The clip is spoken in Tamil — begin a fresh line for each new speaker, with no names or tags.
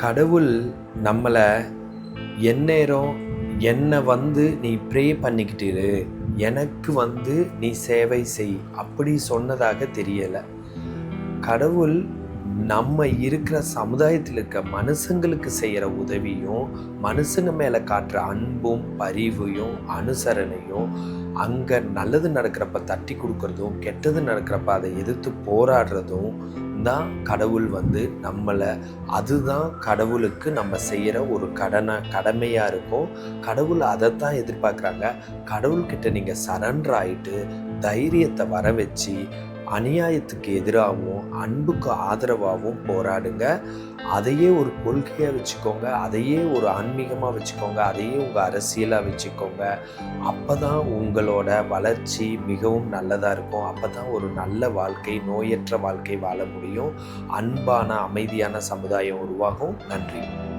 கடவுள் நம்மளை எந்நேரம் என்னை வந்து நீ ப்ரே பண்ணிக்கிட்டு எனக்கு வந்து நீ சேவை செய் அப்படி சொன்னதாக தெரியலை. கடவுள் நம்ம இருக்கிற சமுதாயத்தில் இருக்க மனுஷங்களுக்கு செய்கிற உதவியும் மனுஷங்க மேலே காட்டுற அன்பும் பரிவையும் அனுசரணையும் அங்கே நல்லது நடக்கிறப்ப தட்டி கொடுக்குறதும் கெட்டது நடக்கிறப்ப அதை எதிர்த்து போராடுறதும் தான் கடவுள் வந்து நம்மளை அதுதான் கடவுளுக்கு நம்ம செய்கிற ஒரு கடனை கடமையாக இருக்கும். கடவுள் அதைத்தான் எதிர்பார்க்குறாங்க. கடவுள்கிட்ட நீங்கள் சரண்டர் ஆயிட்டு தைரியத்தை வர வச்சு அநியாயத்துக்கு எதிராகவும் அன்புக்கு ஆதரவாகவும் போராடுங்க. அதையே ஒரு கொள்கையாக வச்சுக்கோங்க. அதையே ஒரு ஆன்மீகமாக வச்சுக்கோங்க. அதையே உங்கள் அரசியலாக வச்சுக்கோங்க. அப்போ தான் உங்களோட வளர்ச்சி மிகவும் நல்லதாக இருக்கும். அப்போ தான் ஒரு நல்ல வாழ்க்கை நோயற்ற வாழ்க்கை வாழ முடியும். அன்பான அமைதியான சமுதாயம் உருவாகும். நன்றி.